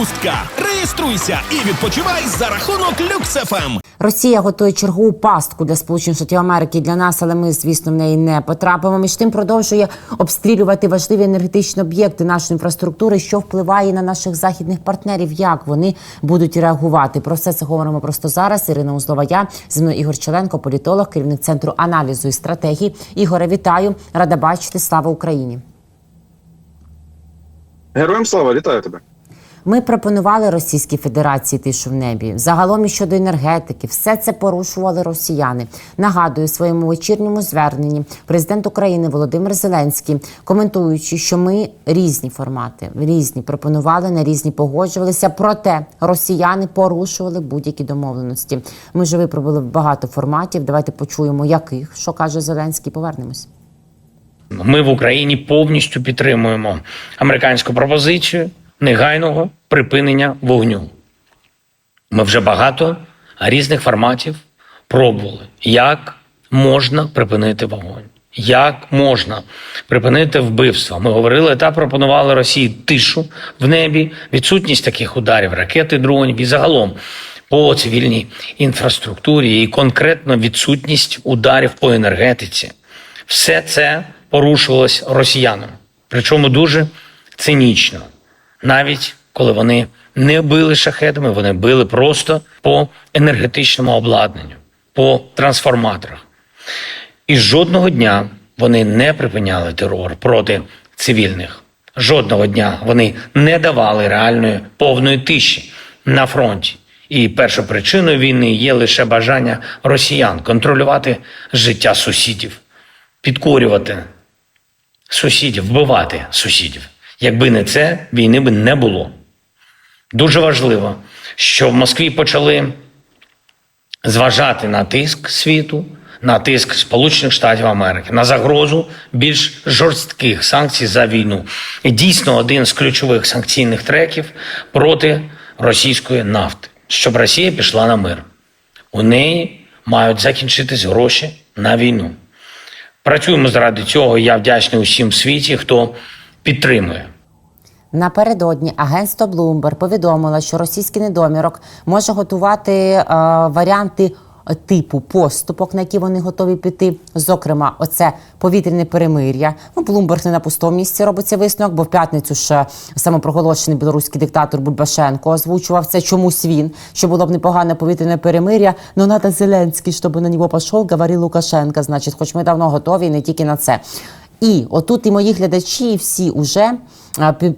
відпустка. Реєструйся і відпочивай за рахунок LuxFM. Росія готує чергову пастку для Сполучених Штатів Америки для нас, але ми, звісно, в неї не потрапимо. Між тим продовжує обстрілювати важливі енергетичні об'єкти нашої інфраструктури, що впливає на наших західних партнерів. Як вони будуть реагувати? Про все це говоримо просто зараз. Ірина Узлова, я зі мною Ігор Челенко, політолог, керівник центру аналізу і стратегії. Ігоре, вітаю! Рада бачити. Слава Україні! Героям слава, вітаю тебе. Ми пропонували Російській Федерації тишу в небі. Загалом і щодо енергетики, все це порушували росіяни. Нагадую, своєму вечірньому зверненні президент України Володимир Зеленський, коментуючи, що ми різні формати, різні пропонували на різні погоджувалися. Проте росіяни порушували будь-які домовленості. Ми вже випробували багато форматів. Давайте почуємо, яких що каже Зеленський. Повернемось. Ми в Україні повністю підтримуємо американську пропозицію негайного припинення вогню. Ми вже багато різних форматів пробували, як можна припинити вогонь, як можна припинити вбивство. Ми говорили та пропонували Росії тишу в небі, відсутність таких ударів, ракети, дронів і загалом по цивільній інфраструктурі і конкретно відсутність ударів по енергетиці. Все це порушувалось росіянами, причому дуже цинічно, навіть коли вони не били шахедами, вони били просто по енергетичному обладнанню, по трансформаторах. І жодного дня вони не припиняли терор проти цивільних. Жодного дня вони не давали реальної повної тиші на фронті. І першою причиною війни є лише бажання росіян контролювати життя сусідів, підкорювати сусідів, вбивати сусідів. Якби не це, війни би не було. Дуже важливо, що в Москві почали зважати на тиск світу, на тиск Сполучених Штатів Америки, на загрозу більш жорстких санкцій за війну. І дійсно один з ключових санкційних треків проти російської нафти, щоб Росія пішла на мир. У неї мають закінчитись гроші на війну. Працюємо заради цього. Я вдячний усім світі, хто підтримує. Напередодні агентство Bloomberg повідомило, що російський недомірок може готувати е, варіанти типу поступок, на які вони готові піти. Зокрема, оце повітряне перемир'я. Ну, Bloomberg не на пустому місці робиться висновок, бо в п'ятницю ж самопроголошений білоруський диктатор Бульбашенко озвучував це чомусь він, що було б непогане повітряне перемир'я. Ну надо Зеленський, щоб на нього пішов, говорив Лукашенко. Значить, хоч ми давно готові, і не тільки на це. І отут і мої глядачі всі уже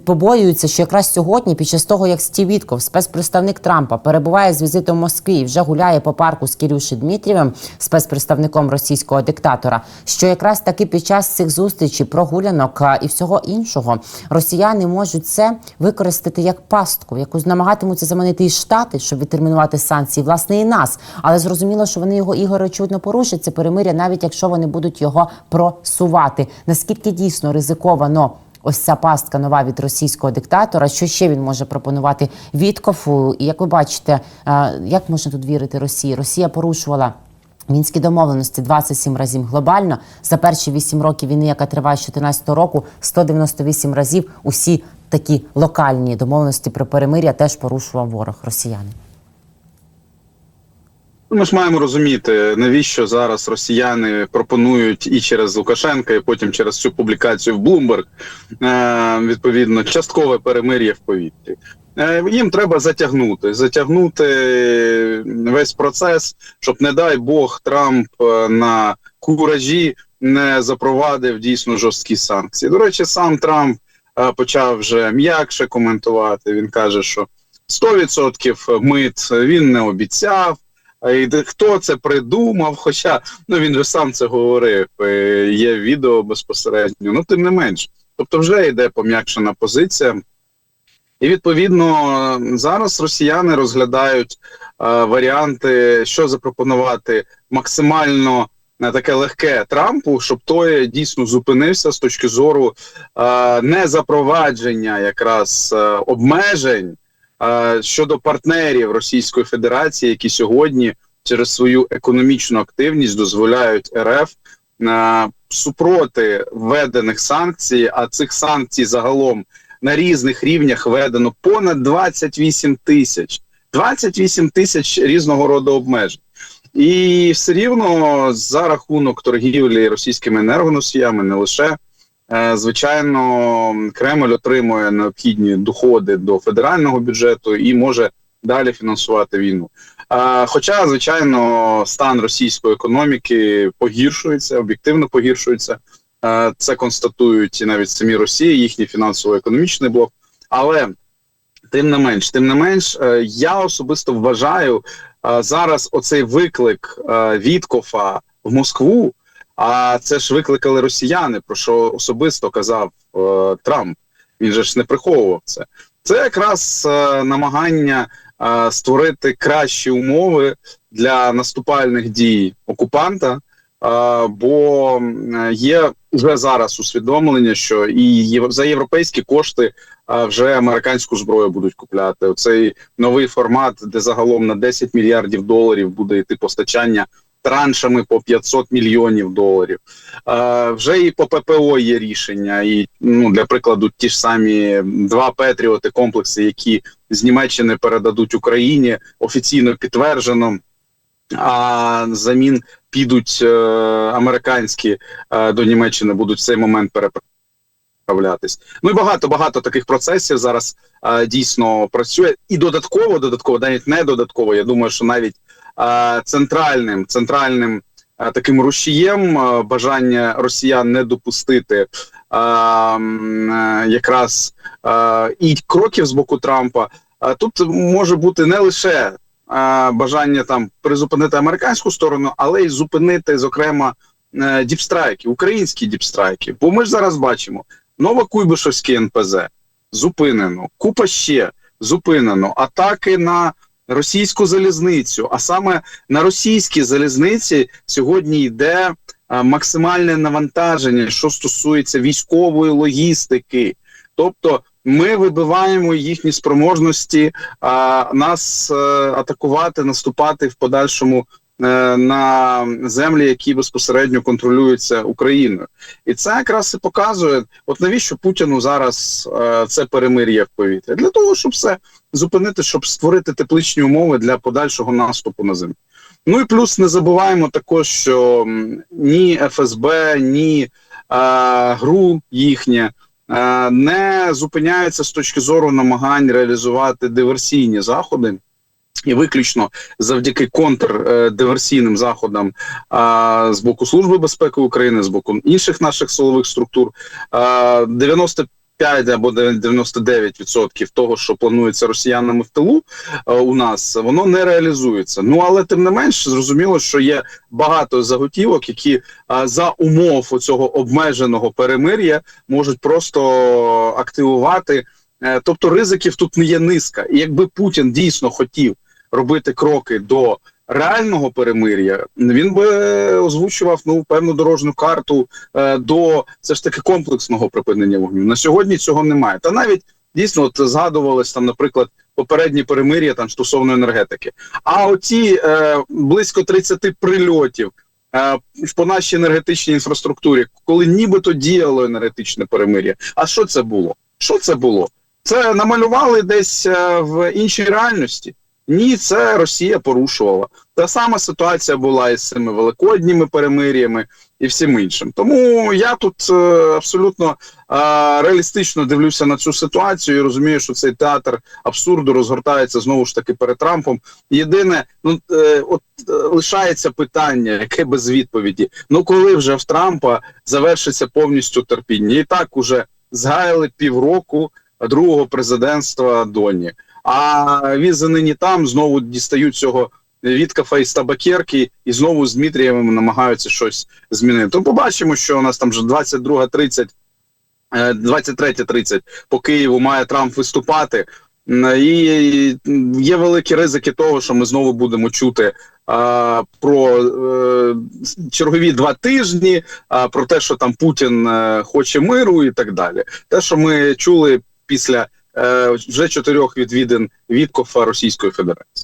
побоюються, що якраз сьогодні, під час того, як Стів Вітков, спецпредставник Трампа, перебуває з візитом в Москві і вже гуляє по парку з Кирюші Дмитрієвим, спецпредставником російського диктатора, що якраз таки під час цих зустрічей, прогулянок і всього іншого, росіяни можуть це використати як пастку, яку намагатимуться заманити і штати, щоб відтермінувати санкції, власне, і нас. Але зрозуміло, що вони його ігор очевидно порушать це перемиря, навіть якщо вони будуть його просувати. Наскільки дійсно ризиковано ось ця пастка нова від російського диктатора? Що ще він може пропонувати Віткофу? І як ви бачите, е, як можна тут вірити Росії? Росія порушувала. Мінські домовленості 27 разів глобально за перші 8 років війни, яка триває з 2014 року, 198 разів усі такі локальні домовленості про перемиря теж порушував ворог росіяни. Ну, Ми ж маємо розуміти, навіщо зараз росіяни пропонують і через Лукашенка, і потім через цю публікацію в е, відповідно, часткове перемир'я в повітрі. Е, Їм треба затягнути, затягнути весь процес, щоб, не дай Бог, Трамп е, на куражі не запровадив дійсно жорсткі санкції. До речі, сам Трамп е, почав вже м'якше коментувати. Він каже, що 100% мит він не обіцяв. Хто це придумав? Хоча ну він же сам це говорив, е, є відео безпосередньо. Ну тим не менш, тобто вже йде пом'якшена позиція. І відповідно зараз росіяни розглядають е, варіанти, що запропонувати максимально е, таке легке Трампу, щоб той дійсно зупинився з точки зору е, не запровадження якраз е, обмежень щодо партнерів Російської Федерації, які сьогодні через свою економічну активність дозволяють РФ супроти введених санкцій, а цих санкцій загалом на різних рівнях введено понад 28 тисяч. 28 тисяч різного роду обмежень. І все рівно за рахунок торгівлі російськими енергоносіями не лише. Е, Звичайно, Кремль отримує необхідні доходи до федерального бюджету і може далі фінансувати війну. Е, Хоча, звичайно, стан російської економіки погіршується, об'єктивно погіршується. Е, Це констатують навіть самі Росії, їхній фінансово-економічний блок. Але тим не менш, тим не менш, я особисто вважаю зараз оцей виклик Віткофа в Москву. А це ж викликали росіяни, про що особисто казав е, Трамп. Він же ж не приховував це. Це якраз е, намагання е, створити кращі умови для наступальних дій окупанта. Е, бо є вже зараз усвідомлення, що і єв- за європейські кошти е, вже американську зброю будуть купляти. Оцей новий формат, де загалом на 10 мільярдів доларів буде йти постачання траншами по 500 мільйонів доларів. Е, вже і по ППО є рішення, і ну для прикладу, ті ж самі два Петріоти комплекси, які з Німеччини передадуть Україні, офіційно підтверджено. А замін підуть е, американські е, до Німеччини, будуть в цей момент переправлятись. Ну і багато багато таких процесів зараз е, дійсно працює. І додатково, додатково, навіть не додатково. Я думаю, що навіть центральним центральним е, таким рушієм е, бажання росіян не допустити е, е, якраз е, і кроків з боку Трампа. е, Тут може бути не лише е, бажання там призупинити американську сторону, але й зупинити, зокрема, е, діпстрайки, українські діпстрайки. Бо ми ж зараз бачимо Новокуйбишевський НПЗ зупинено, купа ще зупинено, атаки на російську залізницю. А саме на російській залізниці сьогодні йде е, максимальне навантаження, що стосується військової логістики. Тобто ми вибиваємо їхні спроможності а, нас а, атакувати, наступати в подальшому е, на землі, які безпосередньо контролюються Україною. І це якраз і показує, от навіщо Путіну зараз е, це перемир'я в повітря? Для того, щоб все зупинити, щоб створити тепличні умови для подальшого наступу на землю. Ну і плюс не забуваємо також, що ні ФСБ, ні е, ГРУ їхнє е, не зупиняються з точки зору намагань реалізувати диверсійні заходи. І виключно завдяки контрдиверсійним заходам а, з боку Служби безпеки України, з боку інших наших силових структур, а, 95 або 99% того, що планується росіянами в тилу а, у нас, воно не реалізується. Ну але тим не менш, зрозуміло, що є багато заготівок, які а, за умов цього обмеженого перемир'я можуть просто активувати. Е, Тобто ризиків тут не є низка. І якби Путін дійсно хотів робити кроки до реального перемир'я, він би озвучував ну певну дорожню карту е, до все ж таки комплексного припинення вогню. На сьогодні цього немає. Та навіть дійсно от згадувалось там, наприклад, попередні перемир'я там стосовно енергетики. А оці е, близько 30 прильотів. е, По нашій енергетичній інфраструктурі, коли нібито діяло енергетичне перемир'я. А що це було? Що це було? Це намалювали десь е, в іншій реальності. Ні, це Росія порушувала. Та сама ситуація була із цими великодніми перемир'ями і всім іншим. Тому я тут е, абсолютно е, реалістично дивлюся на цю ситуацію і розумію, що цей театр абсурду розгортається знову ж таки перед Трампом. Єдине, ну е, от е, лишається питання, яке без відповіді. Ну коли вже в Трампа завершиться повністю терпіння, і так уже згаяли півроку другого президентства Доні. А візи нині там знову дістають цього Віткафа із табакерки і знову з Дмитрієвим намагаються щось змінити. То побачимо, що у нас там вже 22.30, е, 23.30 по Києву має Трамп виступати. І є великі ризики того, що ми знову будемо чути а, про е, чергові два тижні, а, про те, що там Путін е, хоче миру і так далі. Те, що ми чули після е, вже чотирьох відвідин від КОФА Російської Федерації.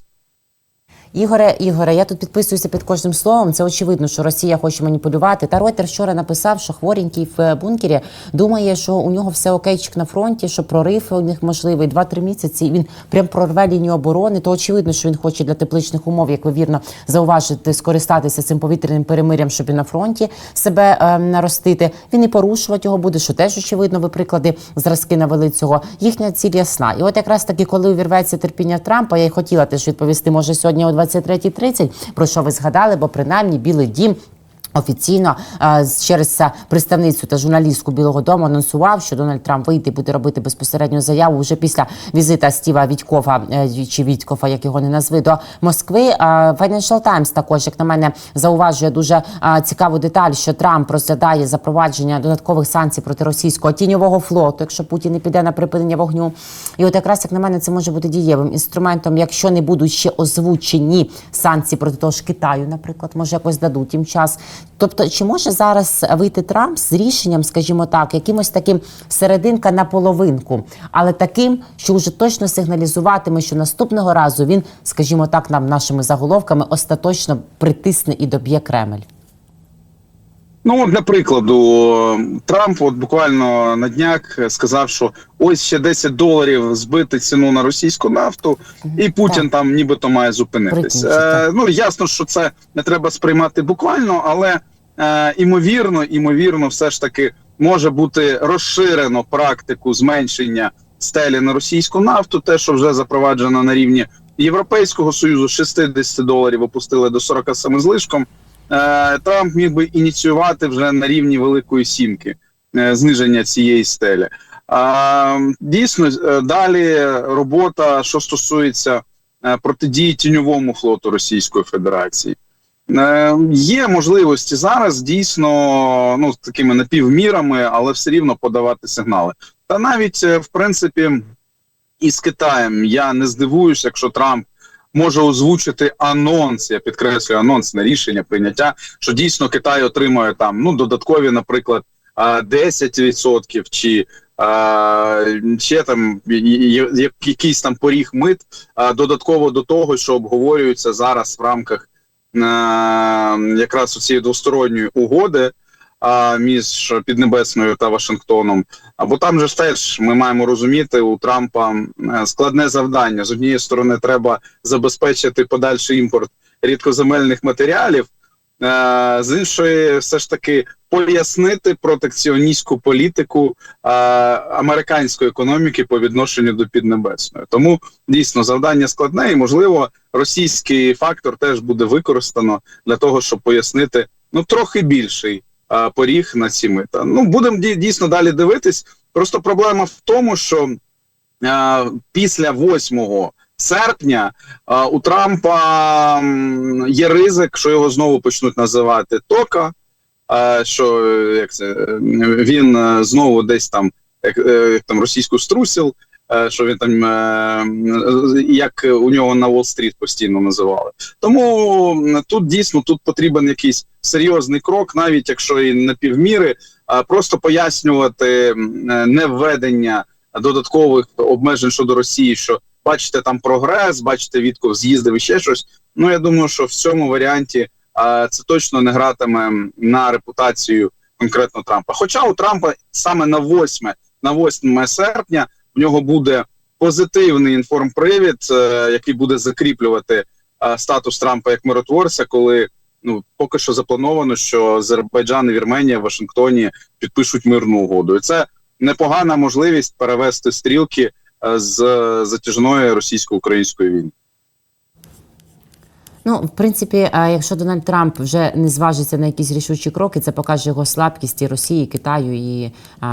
Ігоре, Ігоре, я тут підписуюся під кожним словом. Це очевидно, що Росія хоче маніпулювати. Та Ройтер вчора написав, що хворенький в е, бункері думає, що у нього все окейчик на фронті, що прорив у них можливий 2-3 місяці. І він прям прорве лінію оборони. То очевидно, що він хоче для тепличних умов, як ви вірно зауважите, скористатися цим повітряним перемирям, щоб і на фронті себе е, наростити. Він і порушувати його буде, що теж очевидно. Ви приклади зразки навели цього. Їхня ціль ясна. І от якраз таки, коли увірветься терпіння Трампа, я й хотіла теж відповісти, може сьогодні 23.30, про що ви згадали, бо принаймні Білий Дім. Офіційно е, через представницю та журналістку Білого Дому анонсував, що Дональд Трамп вийде і буде робити безпосередньо заяву вже після візита Стіва Вітькова е, чи Вітькова, як його не назви, до Москви. Е, Financial Times також, як на мене, зауважує дуже цікаву деталь, що Трамп розглядає запровадження додаткових санкцій проти російського тіньового флоту, якщо Путін не піде на припинення вогню. І от якраз як на мене, це може бути дієвим інструментом, якщо не будуть ще озвучені санкції проти того ж Китаю, наприклад, може якось дадуть їм час. Тобто, чи може зараз вийти Трамп з рішенням, скажімо так, якимось таким серединка на половинку, але таким, що вже точно сигналізуватиме, що наступного разу він, скажімо так, нам нашими заголовками остаточно притисне і доб'є Кремль. Ну, для прикладу, Трамп от буквально на днях сказав, що ось ще 10 доларів збити ціну на російську нафту, і Путін Так. там нібито має зупинитись. Е, ну ясно, що це не треба сприймати буквально, але е, імовірно, імовірно, все ж таки може бути розширено практику зменшення стелі на російську нафту, те, що вже запроваджено на рівні Європейського союзу, з 60 доларів опустили до 47 з лишком. Е, Трамп міг би ініціювати вже на рівні Великої Сімки е, зниження цієї стелі. Дійсно, е, далі робота, що стосується протидії тіньовому флоту Російської Федерації. Є можливості зараз дійсно ну, з такими напівмірами, але все рівно подавати сигнали. Та навіть, в принципі, із Китаєм я не здивуюся, якщо Трамп може озвучити анонс, я підкреслюю анонс на рішення прийняття, що дійсно Китай отримує там ну додаткові, наприклад, 10% чи а, ще там якийсь там поріг мит а, додатково до того, що обговорюється зараз в рамках е, якраз цієї двосторонньої угоди а, між Піднебесною та Вашингтоном. Або там же ж теж ми маємо розуміти у Трампа е, складне завдання. З однієї сторони, треба забезпечити подальший імпорт рідкоземельних матеріалів. е, З іншої, все ж таки пояснити протекціоністську політику е, американської економіки по відношенню до Піднебесної. Тому дійсно завдання складне, і можливо, російський фактор теж буде використано для того, щоб пояснити ну трохи більший поріг на ці мита. Ну будемо дійсно далі дивитись. Просто проблема в тому, що після 8 серпня у Трампа є ризик, що його знову почнуть називати тока. Що як це він е, знову десь там як, е, там російську струсил, е, що він там е, як у нього на Уолл-стріт постійно називали. Тому тут дійсно тут потрібен якийсь серйозний крок, навіть якщо і на півміри, а просто пояснювати е, невведення додаткових обмежень щодо Росії, що бачите там прогрес, бачите Вітков з'їздив і ще щось. Ну я думаю, що в цьому варіанті а, це точно не гратиме на репутацію конкретно Трампа. Хоча у Трампа саме на 8, на 8 серпня нього буде позитивний інформпривід, е, який буде закріплювати е, статус Трампа як миротворця, коли ну поки що заплановано, що Азербайджан і Вірменія в Вашингтоні підпишуть мирну угоду. І це непогана можливість перевести стрілки е, з затяжної російсько-української війни. Ну, в принципі, якщо Дональд Трамп вже не зважиться на якісь рішучі кроки, це покаже його слабкість і Росії, і Китаю і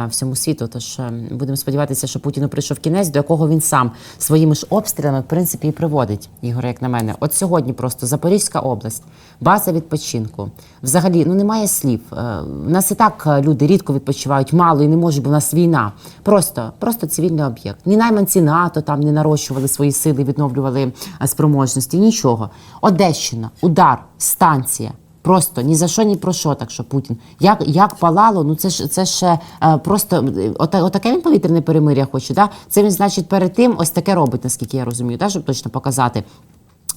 всьому світу. Тож е, будемо сподіватися, що Путіну прийшов кінець, до якого він сам своїми ж обстрілами в принципі і приводить. Ігор, як на мене, от сьогодні просто Запорізька область, база відпочинку. Взагалі, ну немає слів. Е, У нас і так е, люди рідко відпочивають, мало і не можуть, бо в нас війна. Просто, просто цивільний об'єкт. Ні найманці НАТО там не нарощували свої сили, відновлювали е, спроможності. Нічого. Одещина, удар, станція. Просто ні за що, ні про що, так що Путін. Як, як палало, ну це ж це ж е, просто ота, отаке він повітряне перемиря хоче. Да? Це він, значить, перед тим ось таке робить, наскільки я розумію, да? щоб точно показати.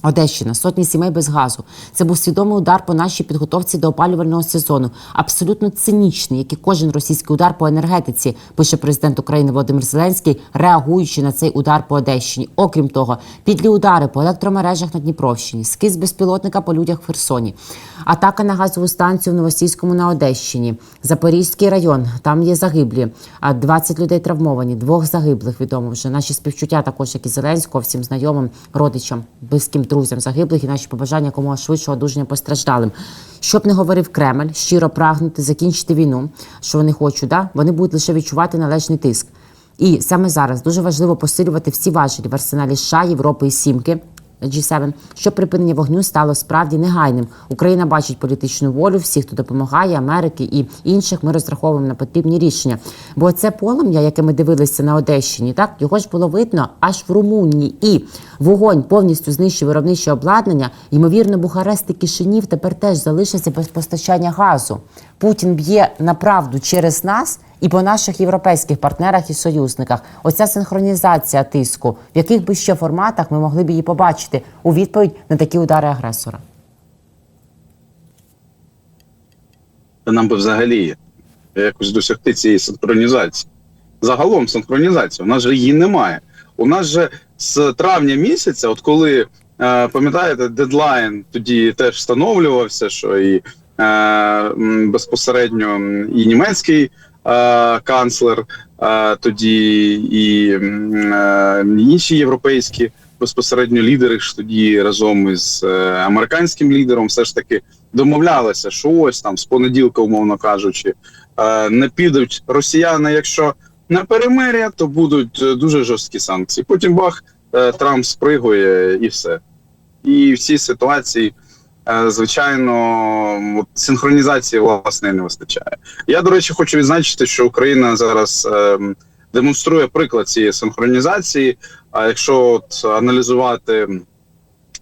Одещина, сотні сімей без газу. Це був свідомий удар по нашій підготовці до опалювального сезону. Абсолютно цинічний, як і кожен російський удар по енергетиці, пише президент України Володимир Зеленський, реагуючи на цей удар по Одещині. Окрім того, підлі удари по електромережах на Дніпровщині, скиз безпілотника по людях в Херсоні, атака на газову станцію в Новосільському на Одещині, Запорізький район. Там є загиблі. А 20 людей травмовані, двох загиблих відомо вже. Наші співчуття також, як і Зеленського, всім знайомим, родичам, близьким друзям загиблих і наші побажання якомога швидшого одужання постраждалим. Щоб не говорив Кремль, щиро прагнути закінчити війну, що вони хочуть, да? вони будуть лише відчувати належний тиск. І саме зараз дуже важливо посилювати всі важелі в арсеналі США, Європи і Сімки. G7, щоб припинення вогню стало справді негайним. Україна бачить політичну волю всіх, хто допомагає Америки і інших. Ми розраховуємо на потрібні рішення. Бо це полум'я, яке ми дивилися на Одещині, так його ж було видно аж в Румунії, і вогонь повністю знищив виробниче обладнання. Ймовірно, Бухарест і Кишинів тепер теж залишаться без постачання газу. Путін б'є на правду через нас і по наших європейських партнерах і союзниках. Оця синхронізація тиску, в яких би ще форматах ми могли б її побачити у відповідь на такі удари агресора. нам би взагалі якось досягти цієї синхронізації. Загалом синхронізація. У нас же її немає. У нас же з травня місяця, от коли е, пам'ятаєте, дедлайн тоді теж встановлювався, що і безпосередньо і німецький е, канцлер, е, тоді і е, інші європейські безпосередньо лідери ж тоді разом із е, американським лідером все ж таки домовлялися, що ось там з понеділка, умовно кажучи, е, не підуть росіяни, якщо на перемир'я, то будуть е, дуже жорсткі санкції. Потім бах, е, Трамп спригує і все. І в цій ситуації, е, звичайно, от синхронізації власне не вистачає. Я, до речі, хочу відзначити, що Україна зараз е, демонструє приклад цієї синхронізації. А якщо от аналізувати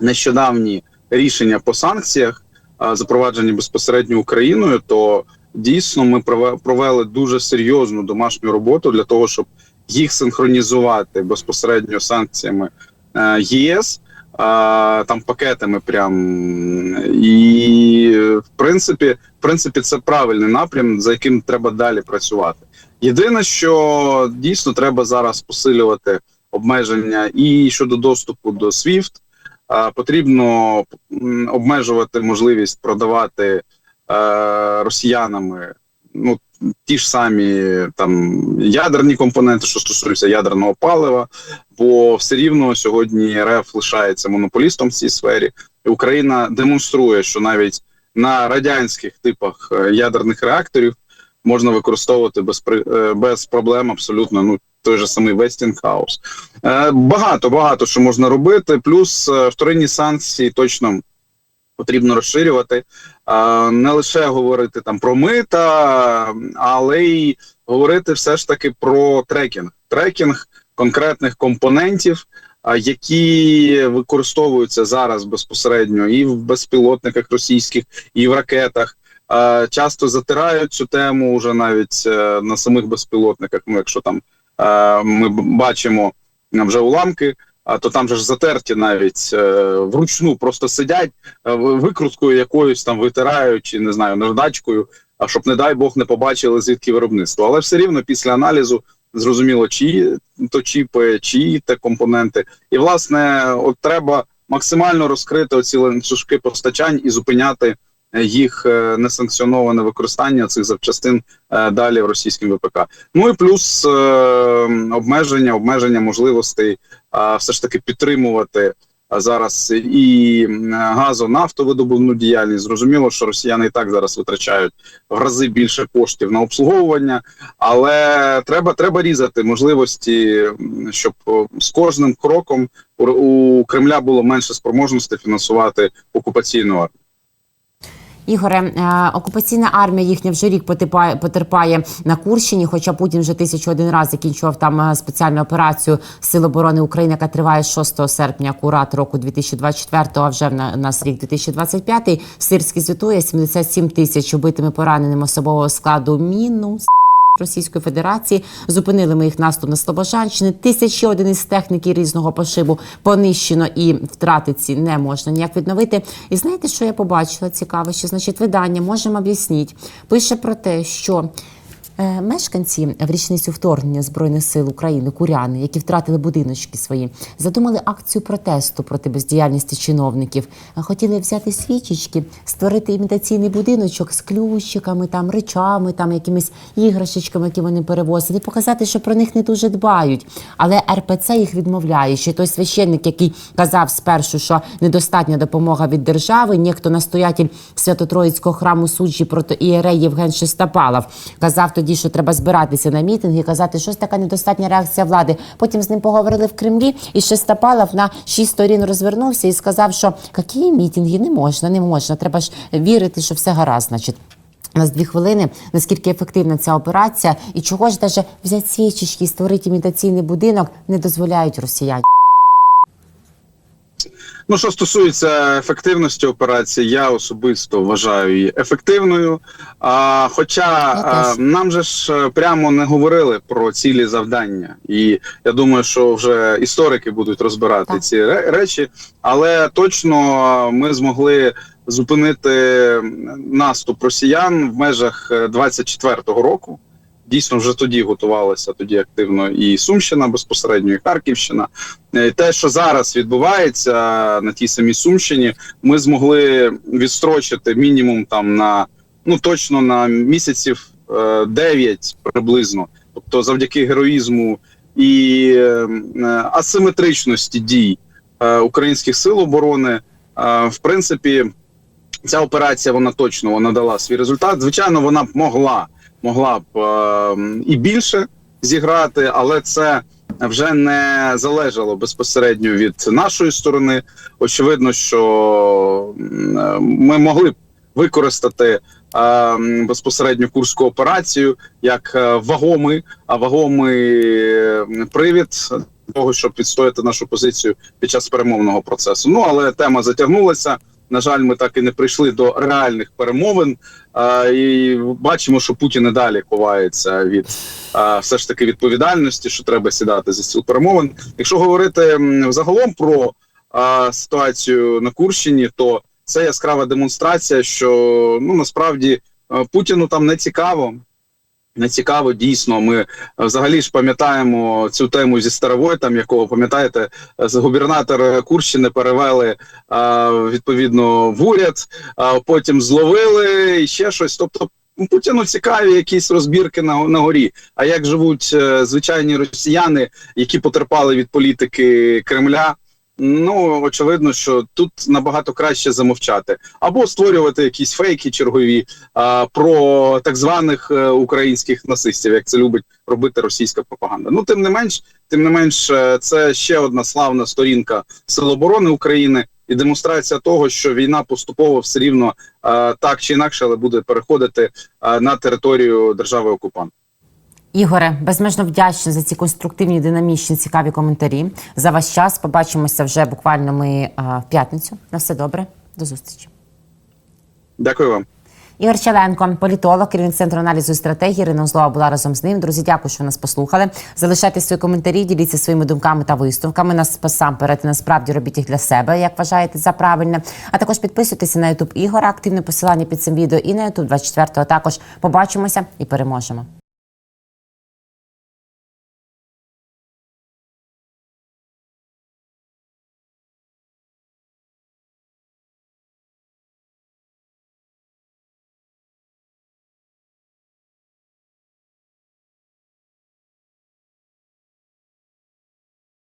нещодавні рішення по санкціях, запроваджені безпосередньо Україною, то дійсно ми прове- провели дуже серйозну домашню роботу для того, щоб їх синхронізувати безпосередньо санкціями е, ЄС. А, Там пакетами прям і в принципі, в принципі, це правильний напрям, за яким треба далі працювати. Єдине, що дійсно треба зараз посилювати обмеження і щодо доступу до SWIFT, а, потрібно обмежувати можливість продавати е, росіянами ну, ті ж самі там ядерні компоненти, що стосуються ядерного палива, бо все рівно сьогодні РФ лишається монополістом в цій сфері. Україна демонструє, що навіть на радянських типах е, ядерних реакторів можна використовувати без е, без проблем абсолютно. Ну той же самий Westinghouse. Е, Багато багато що можна робити. Плюс вторинні санкції точно потрібно розширювати. Не лише говорити там про мита, але й говорити все ж таки про трекінг. Трекінг конкретних компонентів, які використовуються зараз безпосередньо і в безпілотниках російських, і в ракетах. Часто затирають цю тему вже навіть е, на самих безпілотниках. Ну, якщо там е, ми бачимо вже уламки, а то там же ж затерті навіть е, вручну просто сидять викруткою якоюсь там витирають, не знаю, наждачкою, щоб, не дай Бог, не побачили звідки виробництво. Але все рівно після аналізу зрозуміло, чиї то чіпи, чиї те компоненти. І власне, от треба максимально розкрити оці ланцюжки постачань і зупиняти е, їх е, несанкціоноване використання цих запчастин е, далі в російському ВПК. Ну і плюс обмеження, обмеження можливостей все ж таки підтримувати зараз і газонафтовидобувну діяльність. Зрозуміло, що росіяни і так зараз витрачають в рази більше коштів на обслуговування, але треба, треба різати можливості, щоб з кожним кроком у Кремля було менше спроможності фінансувати окупаційну армію. Ігоре, е, окупаційна армія їхня вже рік потерпає, потерпає на Курщині, хоча Путін вже тисячу один раз закінчував там е, спеціальну операцію Сил оборони України, яка триває з 6 серпня, акурат року 2024, а вже в на- нас рік 2025. Сирський звітує 77 тисяч убитими пораненими особового складу мінус. Російської Федерації зупинили ми їх наступ на Слобожанщини. Тисячі одиниць техніки різного пошибу понищено і втрати ці не можна ніяк відновити. І знаєте, що я побачила цікаве? Що значить видання можемо об'яснити. Пише про те, що. Е, Мешканці в річницю вторгнення збройних сил України, куряни, які втратили будиночки свої, задумали акцію протесту проти бездіяльності чиновників. Е, Хотіли взяти свічечки, створити імітаційний будиночок з ключиками, там речами, там якимись іграшечками, які вони перевозили, показати, що про них не дуже дбають. Але РПЦ їх відмовляє. Ще той священник, який казав спершу, що недостатня допомога від держави, ніхто настоятель Свято-Троїцького храму суджі проти ієрей Євген Шестопалов, казав тоді, що треба збиратися на мітинги казати, що така недостатня реакція влади. Потім з ним поговорили в Кремлі, і Шестопалов на шість сторін розвернувся і сказав, що які мітинги не можна, не можна. Треба ж вірити, що все гаразд, значить. У нас дві хвилини. Наскільки ефективна ця операція, і чого ж даже взяти свічечки і створити імітаційний будинок не дозволяють росіяни. Ну, що стосується ефективності операції, я особисто вважаю її ефективною. А, хоча а, нам же ж е, прямо не говорили про цілі завдання, і я думаю, що вже історики будуть розбирати Так. ці речі, але точно ми змогли зупинити наступ росіян в межах е, 24-го року. Дійсно, вже тоді готувалася тоді активно і Сумщина безпосередньо, і Харківщина. Е, Те, що зараз відбувається на тій самій Сумщині, ми змогли відстрочити мінімум там на ну точно на місяців е, 9 приблизно. Тобто, завдяки героїзму і е, е, асиметричності дій е, українських сил оборони, е, в принципі, ця операція вона точно вона дала свій результат. Звичайно, вона б могла могла б е, і більше зіграти, але це вже не залежало безпосередньо від нашої сторони. Очевидно, що е, ми могли б використати е, безпосередньо курську операцію як вагомий, а вагомий привід того, щоб відстояти нашу позицію під час перемовного процесу. Ну але тема затягнулася. На жаль, ми так і не прийшли до реальних перемовин. А, і бачимо, що Путін і далі ховається від а, все ж таки відповідальності, що треба сідати за стіл перемовин. Якщо говорити загалом про а, ситуацію на Курщині, то це яскрава демонстрація, що ну насправді Путіну там не цікаво. Не цікаво, дійсно. Ми е, взагалі ж пам'ятаємо цю тему зі Старовойтом, якого пам'ятаєте, з губернатора Курщини перевели а, відповідно в уряд, а потім зловили і ще щось. Тобто Путіну цікаві якісь розбірки на, на горі. А як живуть е, звичайні росіяни, які потерпали від політики Кремля? Ну очевидно, що тут набагато краще замовчати або створювати якісь фейки чергові а, про так званих е, українських нацистів, як це любить робити російська пропаганда. Ну тим не менш, тим не менш, е, це ще одна славна сторінка Сил оборони України і демонстрація того, що війна поступово все рівно е, так чи інакше, але буде переходити е, на територію держави окупанта. Ігоре, безмежно вдячні за ці конструктивні, динамічні, цікаві коментарі. За ваш час. Побачимося вже буквально ми в п'ятницю. На все добре, до зустрічі. Дякую вам. Ігор Челенко, політолог, керівник центру аналізу і стратегії. Ірина Озлова була разом з ним. Друзі, дякую, що ви нас послухали. Залишайте свої коментарі, діліться своїми думками та висновками. Нас насамперед насправді робіть їх для себе, як вважаєте за правильне. А також підписуйтеся на Ютуб Ігора. Активне посилання під цим відео і на Ютуб 24-го. Також побачимося і переможемо.